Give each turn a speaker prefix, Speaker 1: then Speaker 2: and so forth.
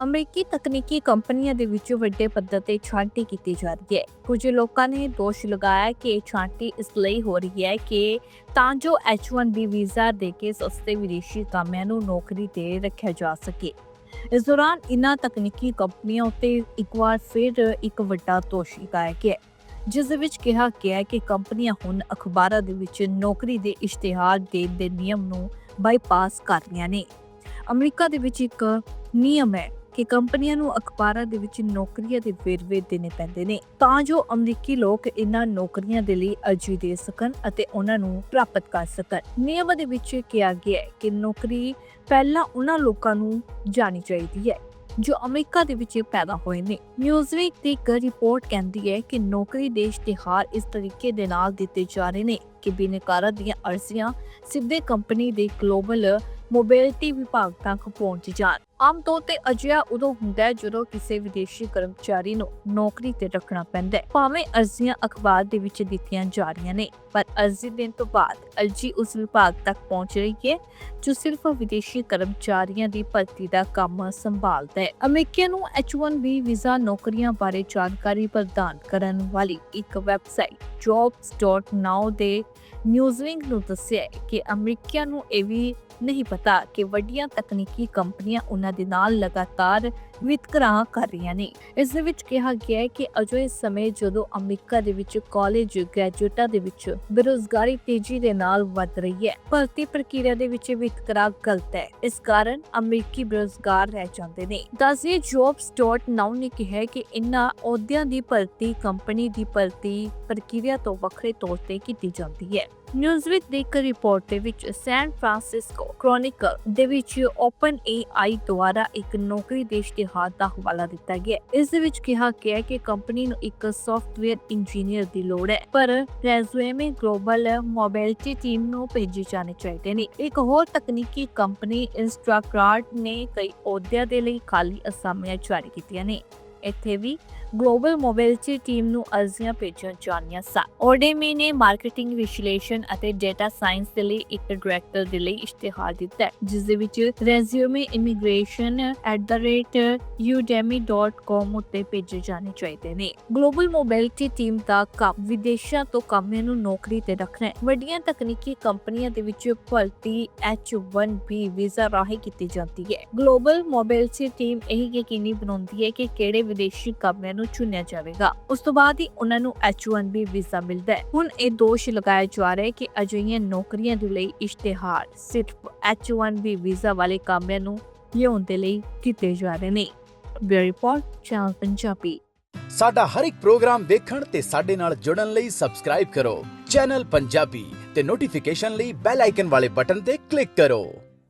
Speaker 1: ਅਮਰੀਕੀ ਤਕਨੀਕੀ ਕੰਪਨੀਆਂ ਦੇ ਵਿੱਚ ਵੱਡੇ ਪੱਧਰ ਤੇ ਛਾਂਟੀ ਕੀਤੀ ਜਾ ਰਹੀ ਹੈ। ਕੁਝ ਲੋਕਾਂ ਨੇ ਦੋਸ਼ ਲਗਾਇਆ ਕਿ ਇਹ ਛਾਂਟੀ ਇਸ ਲਈ ਹੋ ਰਹੀ ਹੈ ਕਿ ਤਾਂ ਜੋ H1B ਵੀਜ਼ਾ ਦੇ ਕੇ ਸਸਤੇ ਵਿਦੇਸ਼ੀ ਕਾਮਿਆਂ ਨੂੰ ਨੌਕਰੀ ਤੇ ਰੱਖਿਆ ਜਾ ਸਕੇ। ਇਸ ਦੌਰਾਨ ਇਨ੍ਹਾਂ ਤਕਨੀਕੀ ਕੰਪਨੀਆਂ ਉੱਤੇ ਇੱਕ ਵਾਰ ਫਿਰ ਇੱਕ ਵੱਡਾ ਦੋਸ਼ ਲਗਾਇਆ ਗਿਆ ਜਿਸ ਦੇ ਵਿੱਚ ਕਿਹਾ ਗਿਆ ਹੈ ਕਿ ਕੰਪਨੀਆਂ ਹੁਣ ਅਖਬਾਰਾਂ ਦੇ ਵਿੱਚ ਨੌਕਰੀ ਦੇ ਇਸ਼ਤਿਹਾਰ ਦੇਣ ਦੇ ਨਿਯਮ ਨੂੰ ਬਾਈਪਾਸ ਕਰ ਰਹੀਆਂ ਨੇ। ਅਮਰੀਕਾ ਦੇ ਵਿੱਚ ਇੱਕ ਨਿਯਮ ਹੈ ਕਿ ਕੰਪਨੀਆਂ ਨੂੰ ਅਖਬਾਰਾਂ ਦੇ ਵਿੱਚ ਨੌਕਰੀਆਂ ਦੇ ਵੇਰਵੇ ਦੇਣੇ ਪੈਂਦੇ ਨੇ। ਤਾਂ ਜੋ ਅਮਰੀਕੀ ਲੋਕ ਇਹਨਾਂ ਨੌਕਰੀਆਂ ਦੇ ਲਈ ਅਰਜ਼ੀ ਦੇ ਸਕਣ ਅਤੇ ਉਹਨਾਂ ਨੂੰ ਪ੍ਰਾਪਤ ਕਰ ਸਕਣ। ਨਿਯਮ ਦੇ ਵਿੱਚ ਕਿਹਾ ਗਿਆ ਹੈ ਕਿ ਨੌਕਰੀ ਪਹਿਲਾਂ ਉਹਨਾਂ ਲੋਕਾਂ ਨੂੰ ਜਾਣੀ ਚਾਹੀਦੀ ਹੈ, ਜੋ ਅਮਰੀਕਾ ਦੇ ਵਿੱਚ ਪੈਦਾ ਹੋਏ ਨੇ। ਨਿਊਜ਼ਵੀਕ ਦੀ ਇੱਕ ਰਿਪੋਰਟ ਕਹਿੰਦੀ ਹੈ ਕਿ ਨੌਕਰੀ ਦੇ ਇਸ਼ਤਿਹਾਰ ਇਸ ਤਰੀਕੇ ਦੇ ਨਾਲ ਦਿੱਤੇ ਜਾ ਰਹੇ ਨੇ ਕਿ ਬਿਨਕਾਰਾਂ ਦੀਆਂ ਅਰਜ਼ੀਆਂ ਸਿੱਧੇ ਕੰਪਨੀ ਦੇ ਗਲੋਬਲ ਮੋਬਿਲਿਟੀ ਵਿਭਾਗ ਤੱਕ ਪਹੁੰਚ ਜਾਣ। ਆਮ ਤੌਰ ਤੇ ਅਜਿਹਾ ਉਦੋਂ ਹੁੰਦਾ ਹੈ ਜਦੋਂ ਕਿਸੇ ਵਿਦੇਸ਼ੀ ਕਰਮਚਾਰੀ ਨੂੰ ਨੌਕਰੀ ਤੇ ਰੱਖਣਾ ਪੈਂਦਾ ਹੈ। ਭਾਵੇਂ ਅਰਜ਼ੀਆਂ ਅਖਬਾਰ ਦੇ ਵਿੱਚ ਦਿੱਤੀਆਂ ਜਾ ਰਹੀਆਂ ਨੇ, ਪਰ ਅਰਜ਼ੀ ਦੇਣ ਤੋਂ ਬਾਅਦ ਅਰਜ਼ੀ ਉਸ ਵਿਭਾਗ ਤੱਕ ਪਹੁੰਚ ਰਹੀ ਹੈ, ਜੋ ਸਿਰਫ ਵਿਦੇਸ਼ੀ ਕਰਮਚਾਰੀਆਂ ਦੀ ਭਰਤੀ ਦਾ ਕੰਮ ਸੰਭਾਲਦਾ ਹੈ। ਅਮਰੀਕੀਆਂ ਨੂੰ H1B ਵੀਜ਼ਾ ਨੌਕਰੀਆਂ ਬਾਰੇ ਜਾਣਕਾਰੀ ਪ੍ਰਦਾਨ ਕਰਨ ਵਾਲੀ ਇੱਕ ਵੈਬਸਾਈਟ jobs.now ਦੇ ਨਿਊਜ਼ਲਿੰਕ ਨੂੰ ਦੱਸਿਆ ਹੈ ਕਿ ਅਮਰੀਕੀਆਂ ਨੂੰ ਇਹ ਵੀ ਨਹੀਂ ਪਤਾ ਕਿ ਵੱਡੀਆਂ ਤਕਨੀਕੀ ਕੰਪਨੀਆਂ ਉਹਨਾਂ ਦੇ ਨਾਲ ਲਗਾਤਾਰ ਵਿਤਕਰਾ ਕਰ ਰਹੀਆਂ ਨੇ। ਇਸ ਦੇ ਵਿੱਚ ਕਿਹਾ ਗਿਆ ਹੈ ਕਿ ਅਜਿਹੇ ਸਮੇਂ ਜਦੋਂ ਅਮਰੀਕਾ ਦੇ ਵਿੱਚ ਕਾਲਜ ਗ੍ਰੈਜੂਏਟਾਂ ਦੇ ਵਿੱਚ ਬੇਰੁਜ਼ਗਾਰੀ ਤੇਜ਼ੀ ਦੇ ਨਾਲ ਵੱਧ ਰਹੀ ਹੈ, ਭਰਤੀ ਪ੍ਰਕਿਰਿਆ ਦੇ ਵਿੱਚ ਵਿਤਕਰਾ ਗਲਤ ਹੈ। ਇਸ ਕਾਰਨ ਅਮਰੀਕੀ ਬੇਰੁਜ਼ਗਾਰ ਰਹਿ ਜਾਂਦੇ ਨੇ। ਦੱਸਿਏ jobs.now ਨੇ ਕਿਹਾ ਕਿ ਇਨ੍ਹਾਂ ਅਹੁਦਿਆਂ ਦੀ ਭਰਤੀ ਕੰਪਨੀ ਦੀ ਭਰਤੀ ਪ੍ਰਕਿਰਿਆ ਤੋਂ ਵੱਖਰੇ ਤੌਰ ਤੇ ਕੀਤੀ ਜਾਂਦੀ ਹੈ। ਨਿਊਜ਼ਵੀਕ ਦੀ ਇੱਕ ਰਿਪੋਰਟ ਦੇ ਵਿੱਚ ਸੈਨ ਫਰਾਂਸਿਸਕੋ ਕ੍ਰੋਨਿਕਲ ਦੇ ਵਿੱਚ ਓਪਨ AI ਦੁਆਰਾ ਇੱਕ ਨੌਕਰੀ ਦੇ ਇਸ਼ਤਿਹਾਰ ਦਾ ਹਵਾਲਾ ਦਿੱਤਾ ਗਿਆ ਇਸ ਦੇ ਵਿੱਚ ਕਿਹਾ ਗਿਆ ਹੈ ਕਿ ਕੰਪਨੀ ਨੂੰ ਇੱਕ ਸੌਫਟਵੇਅਰ ਇੰਜੀਨੀਅਰ ਦੀ ਲੋੜ ਹੈ, ਪਰ ਰੈਜ਼ੂਮੇ ਗਲੋਬਲ ਮੋਬਿਲਿਟੀ ਟੀਮ ਨੂੰ ਭੇਜੇ ਜਾਣੇ ਚਾਹੀਦੇ ਨੇ। ਇੱਕ ਹੋਰ ਤਕਨੀਕੀ ਕੰਪਨੀ ਇੰਸਟ੍ਰਾਕਾਰਟ ਨੇ ਕਈ ਅਹੁਦਿਆਂ ਦੇ ਲਈ ਖਾਲੀ ਅਸਾਮੀਆਂ ਜਾਰੀ ਕੀਤੀਆਂ ਨੇ। ਇੱਥੇ ਵੀ ਗਲੋਬਲ ਮੋਬਿਲਿਟੀ ਟੀਮ ਨੂੰ ਅਰਜ਼ੀਆਂ ਭੇਜੀਆਂ ਜਾਣੀਆਂ ਸਨ ਓਡੇਮੀ ਨੇ ਮਾਰਕੀਟਿੰਗ ਵਿਸ਼ਲੇਸ਼ਣ ਅਤੇ ਡਾਟਾ ਸਾਇੰਸ ਦੇ ਲਈ ਇੱਕ ਡਾਇਰੈਕਟਰ ਦੇ ਲਈ ਇਸ਼ਤਿਹਾਰ ਦਿੱਤਾ ਜਿਸ ਦੇ ਵਿੱਚ ਰੈਜ਼ਿਊਮੇ immigration@udemy.com ਉੱਤੇ ਭੇਜੇ ਜਾਣੇ ਚਾਹੀਦੇ ਨੇ। ਗਲੋਬਲ ਮੋਬਿਲਿਟੀ ਟੀਮ ਦਾ ਕੰਮ ਵਿਦੇਸ਼ਾਂ ਤੋਂ ਕਾਮਿਆਂ ਨੂੰ ਨੌਕਰੀ ਤੇ ਰੱਖਣਾ ਹੈ। ਵੱਡੀਆਂ ਤਕਨੀਕੀ ਕੰਪਨੀਆਂ ਦੇ ਵਿੱਚ ਭਰਤੀ H1B ਵੀਜ਼ਾ ਰਾਹੀਂ ਕੀਤੀ ਜਾਂਦੀ ਹੈ। ਗਲੋਬਲ ਮੋਬਿਲਿਟੀ ਟੀਮ ਇਹ ਯਕੀਨੀ ਬਣਾਉਂਦੀ ਹੈ ਕਿ ਕਿਹੜੇ ਵਿਦੇਸ਼ੀ ਕਾਮਿਆਂ ਨੂੰ ਚੁਣਿਆ ਜਾਵੇਗਾ। ਉਸ ਤੋਂ ਬਾਅਦ ਹੀ ਉਹਨਾਂ ਨੂੰ H1B ਵੀਜ਼ਾ ਮਿਲਦਾ ਹੈ। ਹੁਣ ਇਹ ਦੋਸ਼ ਲਗਾਇਆ ਜਾ ਰਿਹਾ ਹੈ ਕਿ ਅਜਿਹੀਆਂ ਨੌਕਰੀਆਂ ਦੇ ਲਈ ਇਸ਼ਤਿਹਾਰ ਸਿਰਫ H1B ਵੀਜ਼ਾ ਵਾਲੇ ਕਾਮਿਆਂ ਨੂੰ ਲਿਆਉਣ ਦੇ ਲਈ ਕੀਤੇ ਜਾ ਰਹੇ ਨੇ। Bureau report, channel Punjabi.
Speaker 2: ਸਾਡਾ ਹਰ ਇੱਕ ਪ੍ਰੋਗਰਾਮ ਦੇਖਣ ਤੇ ਸਾਡੇ ਨਾਲ ਜੁੜਨ ਲਈ ਸਬਸਕ੍ਰਾਈਬ ਕਰੋ। ਚੈਨਲ ਪੰਜਾਬੀ ਤੇ ਨੋਟੀਫਿਕੇਸ਼ਨ ਲਈ ਬੈਲ ਆਈਕਨ ਵਾਲੇ ਬਟਨ ਤੇ ਕਲਿੱਕ ਕਰੋ।